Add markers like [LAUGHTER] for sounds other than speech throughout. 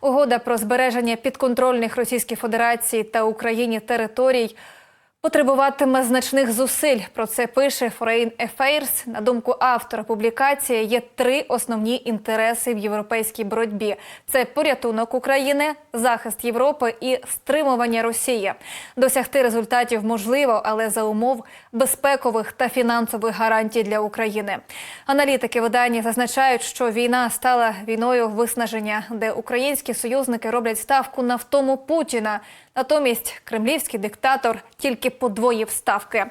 Угода про збереження підконтрольних Російській Федерації та Україні територій потребуватиме значних зусиль. Про це пише Foreign Affairs. На думку автора публікації є три основні інтереси в європейській боротьбі: це порятунок України, захист Європи і стримування Росії. Досягти результатів можливо, але за умов безпекових та фінансових гарантій для України. Аналітики видання зазначають, що війна стала війною виснаження, де українські союзники роблять ставку на втому Путіна. Натомість кремлівський диктатор тільки подвоїв ставки.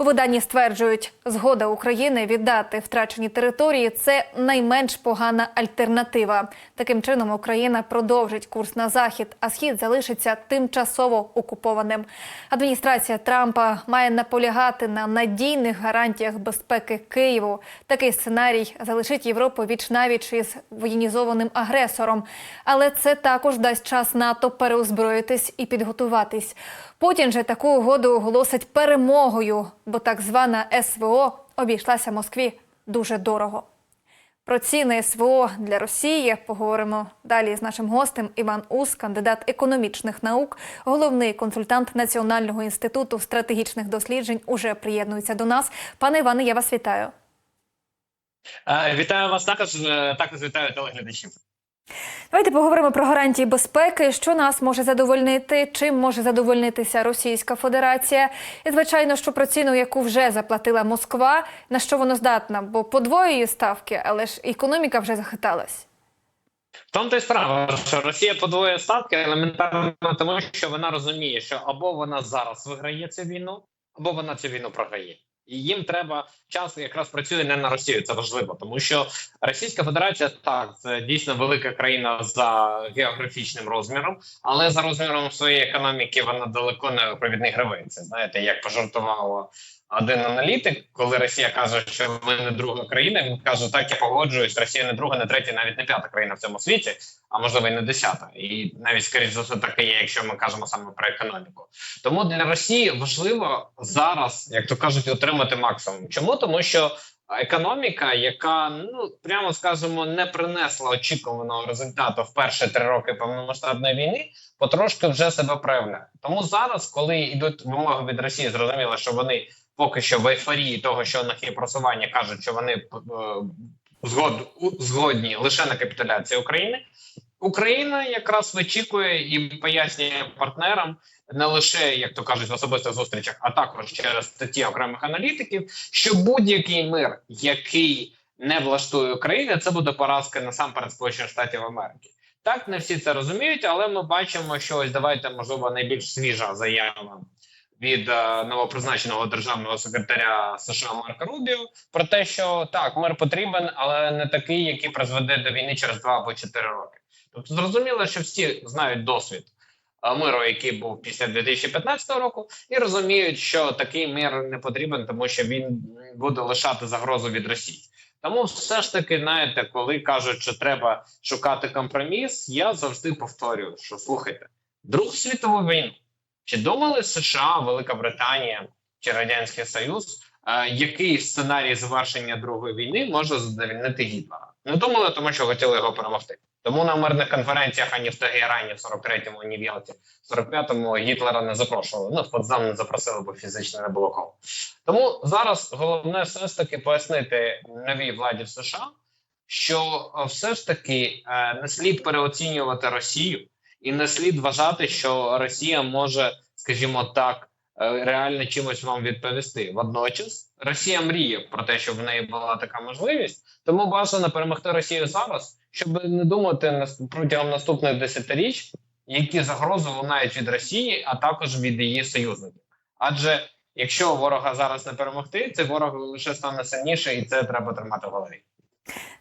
У виданні стверджують, згода України віддати втрачені території це найменш погана альтернатива. Таким чином Україна продовжить курс на захід, а схід залишиться тимчасово окупованим. Адміністрація Трампа має наполягати на надійних гарантіях безпеки Києву. Такий сценарій залишить Європу віч навіч із воєнізованим агресором. Але це також дасть час НАТО переозброїтись і підготуватись. Путін же таку угоду оголосить перемогою, бо так звана СВО обійшлася Москві дуже дорого. Про ціни СВО для Росії поговоримо далі з нашим гостем Іван Ус, кандидат економічних наук, головний консультант Національного інституту стратегічних досліджень, уже приєднується до нас. Пане Іване, я вас вітаю. Е, Вітаю вас також. е, Також вітаю телеглядачів. Давайте поговоримо про гарантії безпеки, що нас може задовольнити, чим може задовольнитися Російська Федерація, і звичайно, що про ціну, яку вже заплатила Москва, на що воно здатна, бо подвоює ставки, але ж економіка вже захиталась. В тому то й справа, що Росія подвоює ставки елементарно тому, що вона розуміє, що або вона зараз виграє цю війну, або вона цю війну програє. І їм треба час якраз працює не на Росію. Це важливо, тому що Російська Федерація так це дійсно велика країна за географічним розміром, але за розміром своєї економіки вона далеко не провідний гравець. Знаєте, як пожартувала один аналітик, коли Росія каже, що ми не друга країна. Він каже, так я погоджуюсь. Росія не друга, не третя, навіть не п'ята країна в цьому світі, а можливо і не десята. І навіть скоріш за все так є, якщо ми кажемо саме про економіку. Тому для Росії важливо зараз, як то кажуть, отримати максимум. Чому тому, що економіка, яка ну прямо скажемо не принесла очікуваного результату в перші три роки повномасштабної війни, потрошки вже себе проявляє. Тому зараз, коли йдуть вимоги від Росії, зрозуміло, що вони поки що в ейфорії того, що у них просування, кажуть, що вони е, згод, згодні лише на капітуляцію України. Україна якраз вичікує і пояснює партнерам не лише як то кажуть в особистих зустрічах, а також через статті окремих аналітиків, що будь-який мир, який не влаштує Україну, це буде поразка насамперед Сполучених Штатів Америки. Так не всі це розуміють, але ми бачимо, що ось давайте можливо найбільш свіжа заява від е, новопризначеного державного секретаря США Марка Рубіо про те, що так мир потрібен, але не такий, який призведе до війни через два або чотири роки. Тобто зрозуміло, що всі знають досвід е, миру, який був після 2015 року, і розуміють, що такий мир не потрібен, тому що він буде лишати загрозу від Росії. Тому все ж таки, знаєте, коли кажуть, що треба шукати компроміс, я завжди повторюю, що слухайте, Другу світову війну. Чи думали США, Велика Британія чи Радянський Союз, е, який сценарій завершення другої війни може задовільнити Гітлера? Не думали, тому що хотіли його перемогти. Тому на мирних конференціях ані в Тегерані, в 43-му, ані в Ялті, в 45-му Гітлера не запрошували. Ну в Потсдам не запросили, бо фізично не було кого. Тому зараз головне все ж таки пояснити новій владі в США, що е, все ж таки е, не слід переоцінювати Росію. І не слід вважати, що Росія може, скажімо так, е, реально чимось вам відповісти. Водночас Росія мріє про те, щоб в неї була така можливість, тому бажано перемогти Росію зараз, щоб не думати протягом наступних десятиріч, які загрози лунають від Росії, а також від її союзників. Адже якщо ворога зараз не перемогти, цей ворог лише стане сильніше, і це треба тримати в голові.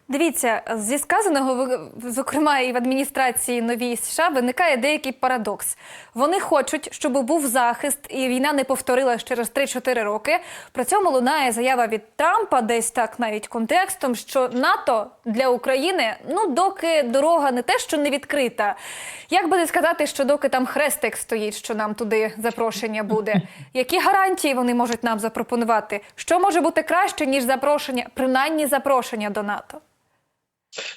Дивіться, зі сказаного, зокрема, і в адміністрації новій США виникає деякий парадокс. Вони хочуть, щоб був захист, і війна не повторилась через 3-4 роки. При цьому лунає заява від Трампа, десь так навіть контекстом, що НАТО для України ну доки дорога не те, що не відкрита. Як би не сказати, що доки там хрестик стоїть, що нам туди запрошення буде? [LAUGHS] Які гарантії вони можуть нам запропонувати? Що може бути краще ніж запрошення, принаймні запрошення до НАТО?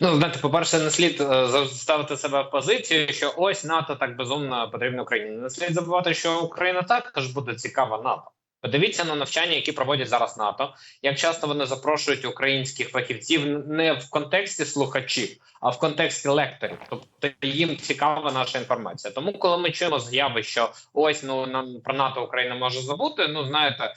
Ну, знаєте, по-перше, не слід е, ставити себе в позицію, що ось НАТО так безумно потрібно Україні. Не слід забувати, що Україна також буде цікава НАТО. Подивіться на навчання, які проводять зараз НАТО. Як часто вони запрошують українських фахівців не в контексті слухачів, а в контексті лекторів. Тобто їм цікава наша інформація. Тому, коли ми чуємо заяви, що ось ну нам про НАТО Україна може забути. Ну знаєте,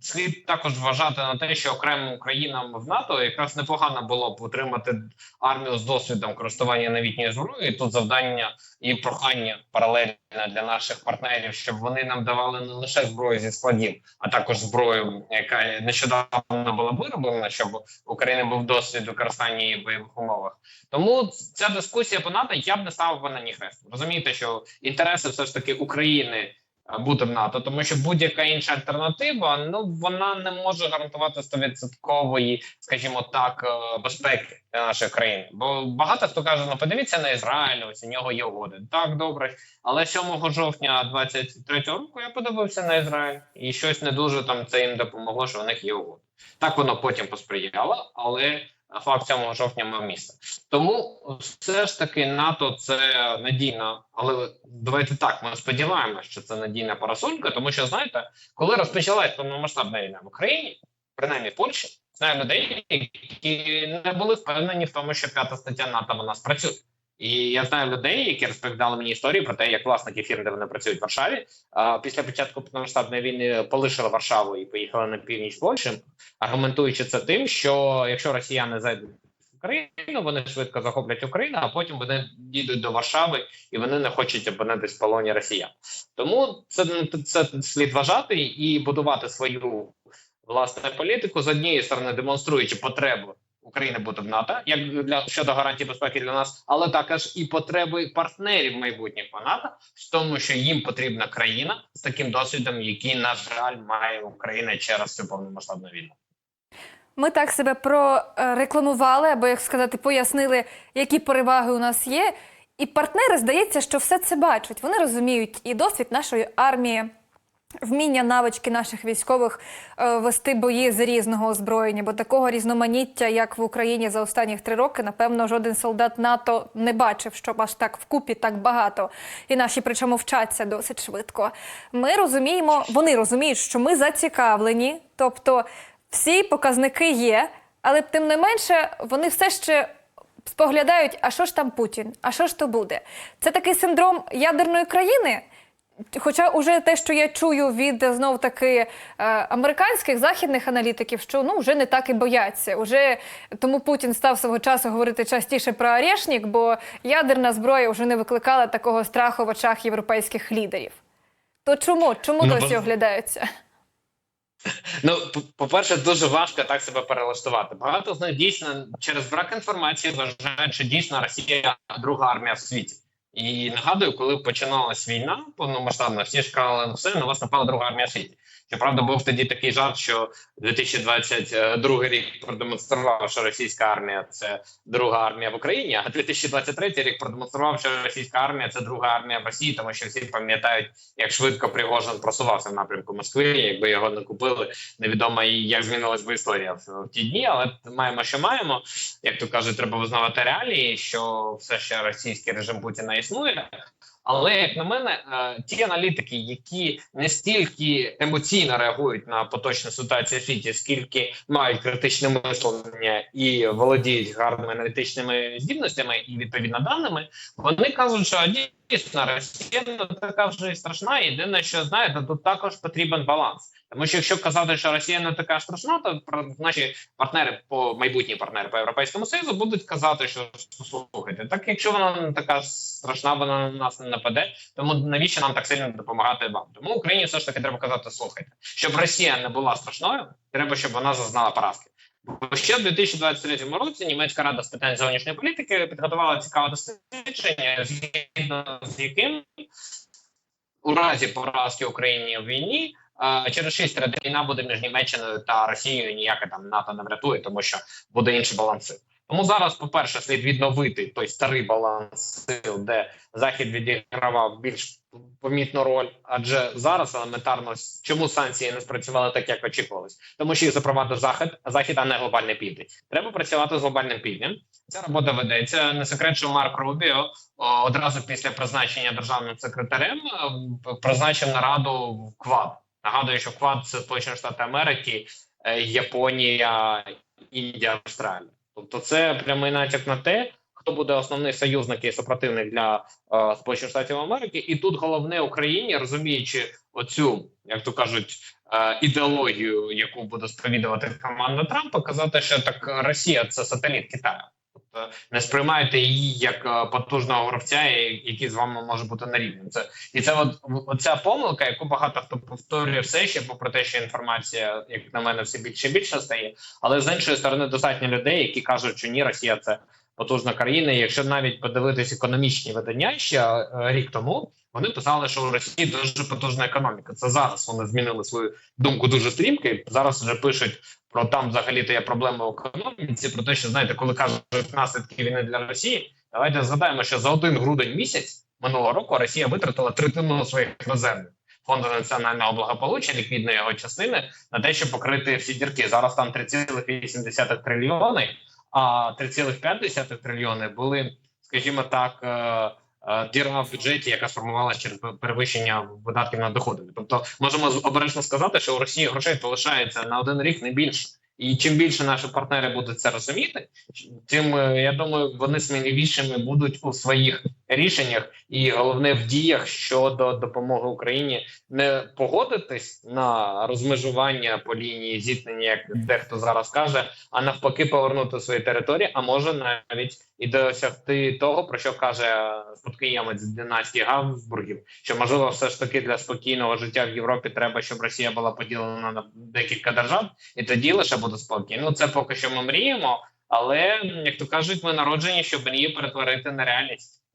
слід також вважати на те, що окремим країнам в НАТО якраз непогано було б утримати армію з досвідом користування новітньою зброєю. Тут завдання і прохання паралельно для наших партнерів, щоб вони нам давали не лише зброю зі складів, а також зброю, яка нещодавно була вироблена, щоб Україна був досвід використання її в бойових умовах. Тому ця дискусія по НАТО я б не ставив на ні хрест. Розумієте, що інтереси все ж таки України бути в НАТО, тому що будь-яка інша альтернатива, ну вона не може гарантувати стовідсоткової, скажімо так, е, безпеки для нашої країни. Бо багато хто каже: ну подивіться на Ізраїль, ось у нього є угоди. Так добре, але 7 жовтня 23-го року я подивився на Ізраїль, і щось не дуже там це їм допомогло, що у них є угоди. Так воно потім посприяло, але факт 7 жовтня мав місце. Тому все ж таки НАТО це надійна, але давайте так. Ми сподіваємося, що це надійна парасолька, тому що знаєте, коли розпочалась повномасштабна війна в Україні, принаймні Польщі, знаю людей, які не були впевнені в тому, що п'ята стаття НАТО вона спрацює. І я знаю людей, які розповідали мені історії про те, як власники фірм, де вони працюють в Варшаві, а після початку повномасштабної війни полишили Варшаву і поїхали на північ Польщі, аргументуючи це тим, що якщо росіяни зайдуть в Україну, вони швидко захоплять Україну, а потім вони дійдуть до Варшави і вони не хочуть опинитись в полоні росіян. Тому це, це слід вважати і будувати свою власну політику з однієї сторони, демонструючи потребу України бути в НАТО, як для щодо гарантії безпеки для нас, але також і потреби партнерів майбутніх по НАТО в тому, що їм потрібна країна з таким досвідом, який на жаль має Україна через цю повномасштабну війну. Ми так себе прорекламували, або як сказати, пояснили, які переваги у нас є. І партнери здається, що все це бачать. Вони розуміють і досвід нашої армії, вміння навички наших військових е, вести бої з різного озброєння, бо такого різноманіття, як в Україні за останні три роки, напевно, жоден солдат НАТО не бачив, щоб аж так вкупі так багато. І наші причому вчаться досить швидко. Ми розуміємо, вони розуміють, що ми зацікавлені, тобто всі показники є, але тим не менше вони все ще споглядають, а що ж там Путін, а що ж то буде. Це такий синдром ядерної країни. Хоча уже те, що я чую від знов таки е, американських західних аналітиків, що ну вже не так і бояться. Уже тому Путін став свого часу говорити частіше про Орешник, бо ядерна зброя вже не викликала такого страху в очах європейських лідерів. То чому? Чому Ну, досі оглядаються? Ну, по- по-перше, дуже важко так себе перелаштувати. Багато з них дійсно через брак інформації вважають, що дійсно Росія друга армія в світі. І нагадую, коли починалась війна повномасштабна, всі ж казали, ну все на вас напала друга армія світі. Щоправда, був тоді такий жарт, що 2022 рік продемонстрував, що російська армія це друга армія в Україні, а 2023 рік продемонстрував, що російська армія це друга армія в Росії, тому що всі пам'ятають, як швидко Пригожин просувався в напрямку Москви. Якби його не купили, невідомо як змінилась би історія в ті дні. Але маємо, що маємо. Як то кажуть, треба визнавати реалії, що все ще російський режим Путіна існує. Але як на мене, е, ті аналітики, які не стільки емоційно реагують на поточну ситуацію в світі, скільки мають критичне мислення і володіють гарними аналітичними здібностями і відповідно даними, вони кажуть, що дійсно Росія не така вже страшна. Єдине, що знаєте, тут також потрібен баланс. Тому що якщо казати, що Росія не така страшна, то наші партнери по майбутні партнери по європейському союзу будуть казати, що слухайте, так якщо вона не така страшна, вона на нас не нападе. Тому навіщо нам так сильно допомагати вам? Тому Україні все ж таки треба казати: слухайте, щоб Росія не була страшною, треба, щоб вона зазнала поразки. Бо ще в 2023 році німецька рада з питань зовнішньої політики підготувала цікаве дослідження, згідно з яким у разі поразки України в війні. Через 6 років війна буде між Німеччиною та Росією ніяке там НАТО не врятує, тому що буде інший баланс. Тому зараз, по-перше, слід відновити той старий баланс сил, де захід відігравав більш помітну роль, адже зараз елементарно чому санкції не спрацювали так, як очікувалось, тому що їх запровадив захід, захід, а не глобальний південь. Треба працювати з глобальним півднем. Ця робота ведеться. Не секрет, що Марк Рубіо одразу після призначення державним секретарем е, призначив нараду в КВАД. Нагадую, що КВАД це Сполучені Штати Америки, е, Японія, Індія, Австралія. Тобто, це прямий натяк на те, хто буде основний союзник і супротивник для е, Сполучених Штатів Америки, і тут головне Україні, розуміючи оцю, як то кажуть, е, ідеологію, яку буде сповідувати команда Трампа, казати, що так Росія це сателіт Китаю. Тобто не сприймайте її як е, потужного гравця, який з вами може бути на рівні. Це і це от оця помилка, яку багато хто повторює все ще, попри те, що інформація, як на мене, все більше і більше стає. Але з іншої сторони, достатньо людей, які кажуть, що ні, Росія це потужна країна. Якщо навіть подивитись економічні видання ще е, рік тому, вони писали, що у Росії дуже потужна економіка. Це зараз вони змінили свою думку дуже стрімко. і Зараз вже пишуть про там взагалі то є проблеми в економіці. Про те, що знаєте, коли кажуть наслідки війни для Росії, давайте згадаємо, що за один грудень місяць минулого року Росія витратила третину своїх резервів. Фонду національного благополуччя, ліквідної його частини на те, щоб покрити всі дірки. Зараз там 3,8 трильйони, а 3,5 трильйони були, скажімо так, е, е, діра в бюджеті, яка сформувалася через перевищення видатків на доходи. Тобто, можемо обережно сказати, що у Росії грошей залишається на один рік не більше. І чим більше наші партнери будуть це розуміти, тим е, я думаю, вони сміливішими будуть у своїх рішеннях. І головне в діях щодо допомоги Україні не погодитись на розмежування по лінії зіткнення, як дехто зараз каже, а навпаки, повернути свої території, а може навіть і досягти того, про що каже спадкоємець династії Габсбургів, що можливо, все ж таки для спокійного життя в Європі треба, щоб Росія була поділена на декілька держав, і тоді лише буде спокій. Ну це поки що ми мріємо, але як то кажуть, ми народжені, щоб мрії перетворити на реальність.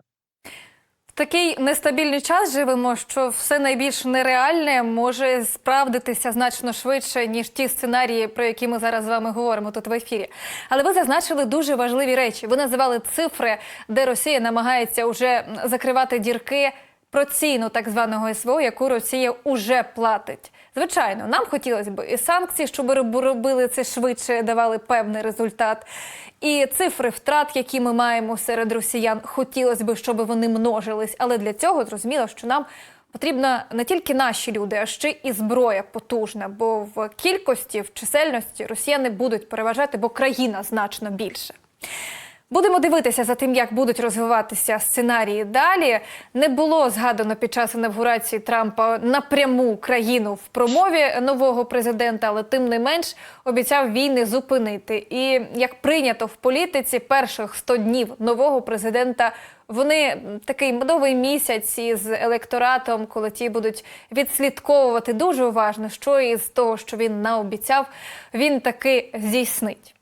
Такий нестабільний час живемо, що все найбільш нереальне може справдитися значно швидше, ніж ті сценарії, про які ми зараз з вами говоримо тут в ефірі. Але ви зазначили дуже важливі речі. Ви називали цифри, де Росія намагається уже закривати дірки про ціну так званого СВО, яку Росія уже платить. Звичайно, нам хотілося б і санкції, щоб роб- робили це швидше, давали певний результат. І цифри втрат, які ми маємо серед росіян, хотілося б, щоб вони множились. Але для цього зрозуміло, що нам потрібна не тільки наші люди, а ще і зброя потужна. Бо в кількості, в чисельності росіяни будуть переважати, бо країна значно більше. Будемо дивитися за тим, як будуть розвиватися сценарії далі. Не було згадано під час інавгурації Трампа напряму країну в промові нового президента, але тим не менш обіцяв війни зупинити. І як прийнято в політиці, перших 100 днів нового президента вони такий медовий місяць із електоратом, коли ті будуть відслідковувати дуже уважно, що із того, що він наобіцяв, він таки здійснить.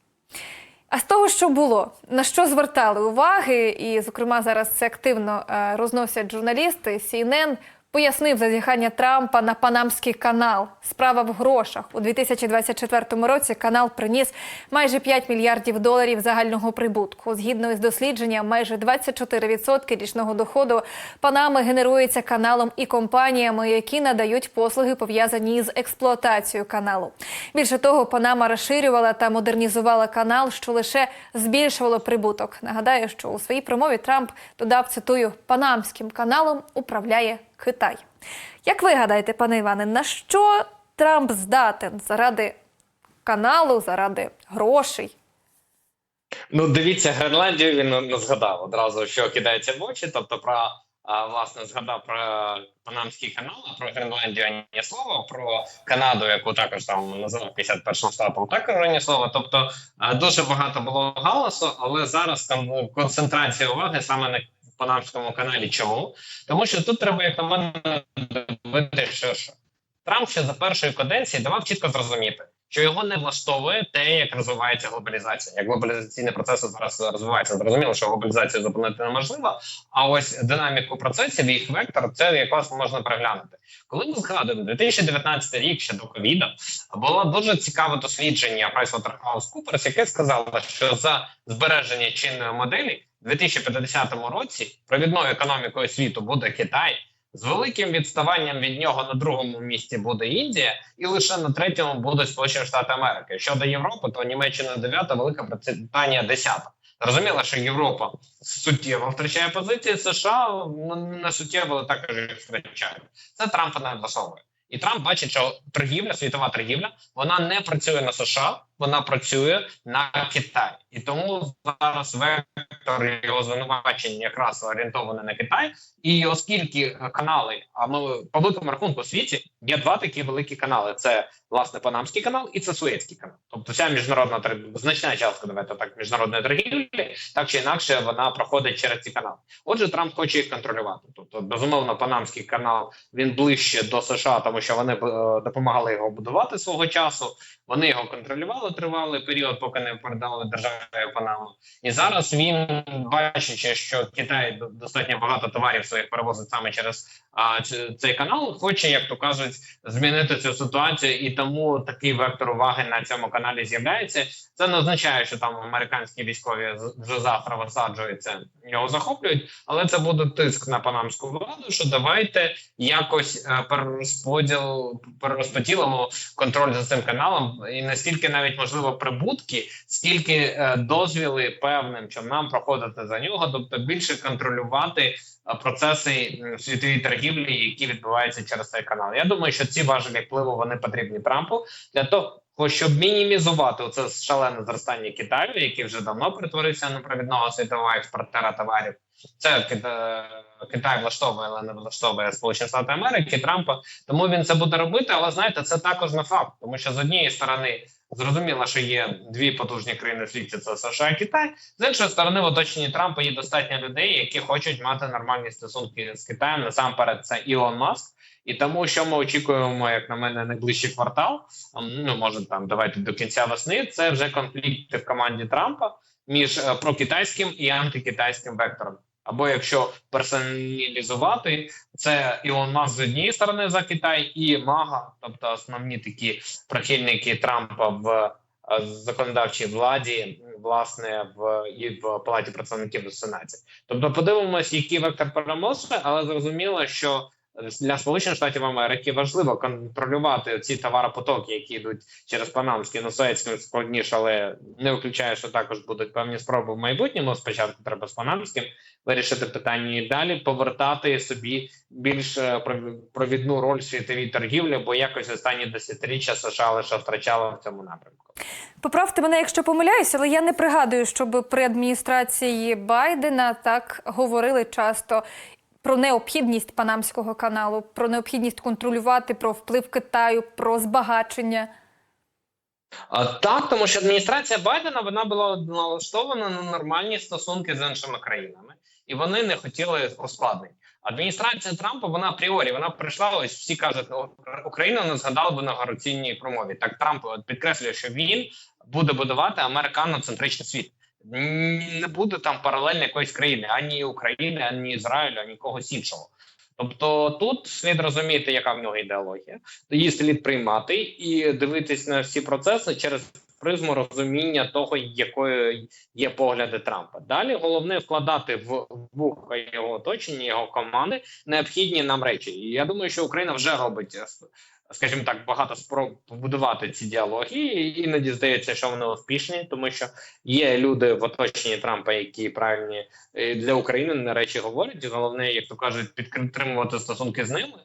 А з того, що було, на що звертали уваги, і, зокрема, зараз це активно е, розносять журналісти, CNN пояснив зазіхання Трампа на Панамський канал. Справа в грошах. У 2024 році канал приніс майже 5 мільярдів доларів загального прибутку. Згідно із дослідженням, майже 24% річного доходу Панами генерується каналом і компаніями, які надають послуги пов'язані з експлуатацією каналу. Більше того, Панама розширювала та модернізувала канал, що лише збільшувало прибуток. Нагадаю, що у своїй промові Трамп додав цитую: Панамським каналом управляє Китай. Як ви гадаєте, пане Іване, на що Трамп здатен заради каналу, заради грошей? Ну, дивіться, Гренландію він не згадав одразу, що кидається в очі. Тобто, про власне згадав про Панамський канал, а про Гренландію ні слова, про Канаду, яку також там називав 51 штатом, також ні слова. Тобто дуже багато було галасу, але зараз там концентрація уваги саме на Панамському каналі. Чому? Тому що тут треба, як на мене, дивити, що ж Трамп ще за першої каденції давав чітко зрозуміти, що його не влаштовує те, як розвивається глобалізація. Як глобалізаційні процеси зараз розвиваються. Зрозуміло, що глобалізацію зупинити неможливо. А ось динаміку процесів їх вектор це якраз можна переглянути. Коли ми згадуємо 2019 рік ще до ковіду, було дуже цікаве дослідження PricewaterhouseCoopers, яке сказало, що за збереження чинної моделі в 2050 році провідною економікою світу буде Китай. З великим відставанням від нього на другому місці буде Індія, і лише на третьому будуть Сполучені Штати Америки. Щодо Європи, то Німеччина дев'ята, Велика Британія десята. Зрозуміло, що Європа суттєво втрачає позиції США, ну, не суттєво але також їх втрачає. Це Трампа не влаштовує. І Трамп бачить, що торгівля, світова торгівля, вона не працює на США, вона працює на Китай. І тому зараз вектор його звинувачень якраз орієнтований на Китай. І оскільки канали, а ми по великому рахунку світі є два такі великі канали: це власне Панамський канал і це Суецький канал. Тобто вся міжнародна значна частка давайте так міжнародної торгівлі, так чи інакше вона проходить через ці канали. Отже, Трамп хоче їх контролювати. Тобто, безумовно, Панамський канал він ближче до США, тому що вони е, допомагали його будувати свого часу. Вони його контролювали тривалий період, поки не передали державі Панаму. І зараз він, бачачи, що Китай достатньо багато товарів своїх перевозить саме через а, цей канал, хоче, як то кажуть, змінити цю ситуацію, і тому такий вектор уваги на цьому каналі з'являється. Це не означає, що там американські військові вже завтра висаджуються, його захоплюють, але це буде тиск на панамську владу, що давайте якось е, перерозподіл перерозподілимо контроль за цим каналом, і настільки навіть можливо прибутки, скільки е, дозвіли певним човнам проходити за нього, тобто більше контролювати е, процеси світової торгівлі, які відбуваються через цей канал. Я думаю, що ці важелі впливу вони потрібні Трампу для того. Щоб мінімізувати оце шалене зростання Китаю, який вже давно перетворився на провідного світового експортера товарів, це Кита- Китай влаштовує, але не влаштовує Сполучені Штати Америки, Трампа. Тому він це буде робити. Але знаєте, це також не факт, тому що з однієї сторони зрозуміло, що є дві потужні країни в світі: це США і Китай. З іншої сторони, в оточенні Трампа є достатньо людей, які хочуть мати нормальні стосунки з Китаєм. Насамперед, це Ілон Маск. І тому, що ми очікуємо, як на мене, найближчий квартал, ну може там давайте до кінця весни. Це вже конфлікти в команді Трампа між е, прокитайським і антикитайським вектором. Або якщо персоналізувати, це Ілон Маск з однієї сторони за Китай і Мага, тобто основні такі прихильники Трампа в е, законодавчій владі, власне, в і в палаті представників у сенаті. Тобто, подивимось, який вектор переможе, але зрозуміло, що для Сполучених Штатів Америки важливо контролювати ці товаропотоки, які йдуть через Панамський, ну Суецький складніше, але не виключає, що також будуть певні спроби в майбутньому. Спочатку треба з Панамським вирішити питання і далі повертати собі більш е, провідну роль в світовій торгівлі, бо якось останні десятиріччя США лише втрачало в цьому напрямку. Поправте мене, якщо помиляюсь, але я не пригадую, щоб при адміністрації Байдена так говорили часто про необхідність Панамського каналу, про необхідність контролювати, про вплив Китаю, про збагачення. Так, тому що адміністрація Байдена вона була налаштована на нормальні стосунки з іншими країнами, і вони не хотіли ускладнень. Адміністрація Трампа вона апріорі вона прийшла. Ось всі кажуть, Україна не згадала в інаугураційній промові. Так Трамп підкреслює, що він буде будувати американоцентричний світ. Не буде там паралельно якоїсь країни ані України, ані Ізраїлю, ані когось іншого. Тобто тут слід розуміти, яка в нього ідеологія, її слід приймати і дивитись на всі процеси через призму розуміння того, якою є погляди Трампа. Далі головне вкладати в вуха його оточення, його команди необхідні нам речі. І я думаю, що Україна вже робить. Скажімо так, багато спроб побудувати ці діалоги, і іноді здається, що вони успішні, тому що є люди в оточенні Трампа, які правильні е, для України на речі говорять. Головне, як то кажуть, підтримувати стосунки з ними,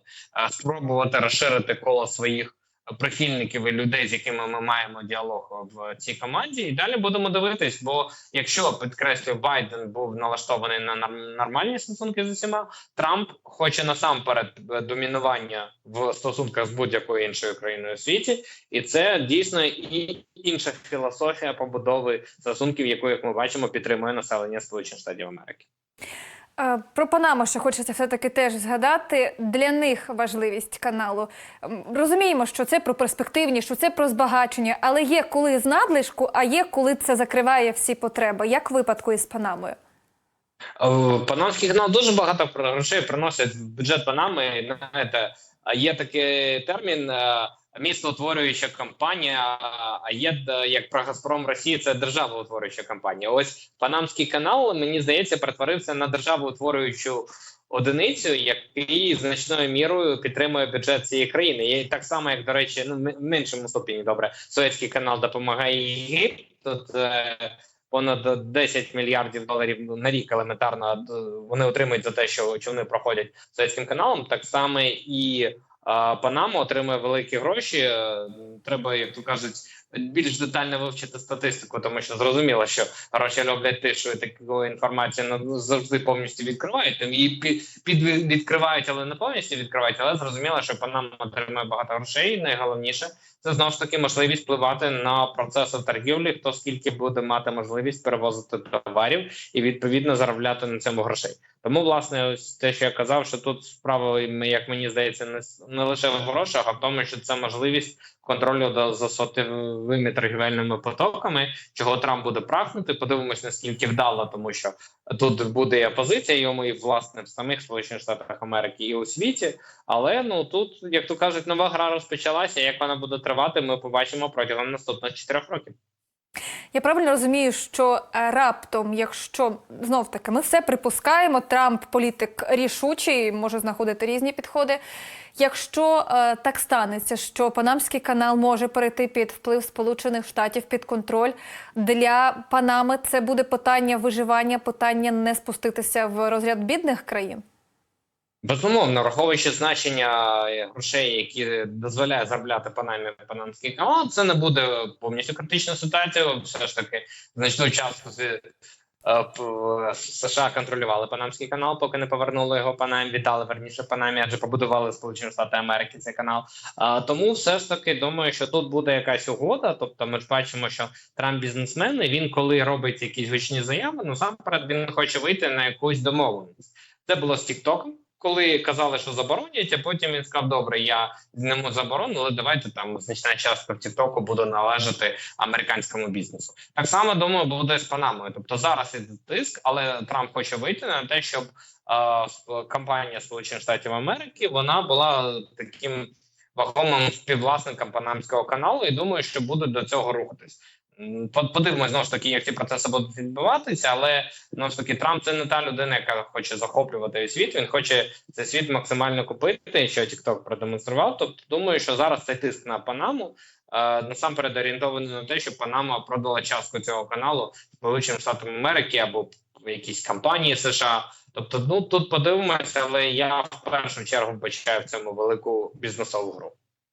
спробувати розширити коло своїх прихильників і людей, з якими ми маємо діалог в цій команді, і далі будемо дивитись. Бо якщо підкреслю, Байден був налаштований на нормальні стосунки з усіма, Трамп хоче насамперед е, домінування в стосунках з будь-якою іншою країною у світі, і це дійсно і інша філософія побудови стосунків, яку як ми бачимо, підтримує населення Сполучених Штатів Америки. Е, Про Панаму ще хочеться все-таки теж згадати. Для них важливість каналу. Розуміємо, що це про перспективні, що це про збагачення, але є коли з надлишку, а є коли це закриває всі потреби. Як в випадку із Панамою? Е, Панамський канал дуже багато грошей приносить в бюджет Панами. Знаєте, є такий термін е, містоутворююча компанія. А є е, як про Газпром Росії, це державоутворююча компанія. Ось Панамський канал, мені здається, перетворився на державоутворюючу одиницю, який значною мірою підтримує бюджет цієї країни. І так само, як до речі, ну в меншому ступені добре, Суецький канал допомагає Єгипту. Е, понад 10 мільярдів доларів на рік елементарно е, вони отримують за те, що човни проходять Суецьким каналом. Так само і Панама отримує великі гроші. Е, Треба, як то кажуть, більш детально вивчити статистику, тому що зрозуміло, що гроші роблять тишу що таку інформацію ну, завжди повністю відкривають Її під відкривають, але не повністю відкривають. Але зрозуміло, що Панама отримує багато грошей. Найголовніше це знову ж таки можливість впливати на процеси торгівлі, хто скільки буде мати можливість перевозити товарів і відповідно заробляти на цьому грошей. Тому, власне, ось те, що я казав, що тут справа, як мені здається, не, не лише в грошах, а в тому, що це можливість контролю за сотовими торгівельними потоками, чого Трамп буде прагнути. Подивимось, наскільки вдало, тому що тут буде і опозиція йому, і власне в самих Сполучених Штатах Америки, і у світі. Але ну тут, як то кажуть, нова гра розпочалася. Як вона буде тривати, ми побачимо протягом наступних чотирьох років. Я правильно розумію, що е, раптом, якщо знов таки ми все припускаємо, Трамп політик рішучий, може знаходити різні підходи. Якщо е, так станеться, що Панамський канал може перейти під вплив Сполучених Штатів під контроль для Панами, це буде питання виживання, питання не спуститися в розряд бідних країн. Безумовно, враховуючи значення е, грошей, які дозволяє заробляти Панамі Панамський канал, це не буде повністю критична ситуація. Все ж таки, значну частку е, США контролювали Панамський канал, поки не повернули його Панамі, віддали верніше Панамі, адже побудували Сполучені Штати Америки цей канал. Тому все ж таки думаю, що тут буде якась угода. Тобто, ми ж бачимо, що Трамп бізнесмен, і він, коли робить якісь гучні заяви, насамперед він хоче вийти на якусь домовленість. Це було з Тіктоком. Коли казали, що заборонять, а потім він сказав: Добре, я зніму заборону, але давайте там значна частка в Тіктоку буде належати американському бізнесу. Так само думаю, буде з Панамою. Тобто зараз іде тиск, але Трамп хоче вийти на те, щоб е, компанія Сполучених Штатів Америки вона була таким вагомим співвласником панамського каналу, і думаю, що буде до цього рухатись. Подивимось знову ж таки, як ці процеси будуть відбуватися, але знову ж таки Трамп це не та людина, яка хоче захоплювати світ. Він хоче цей світ максимально купити, що TikTok продемонстрував. Тобто, думаю, що зараз цей тиск на Панаму е, насамперед орієнтований на те, щоб Панама продала частку цього каналу Сполученим Штатам Америки або в якійсь компанії США. Тобто, ну тут подивимося, але я в першу чергу бачаю в цьому велику бізнесову гру.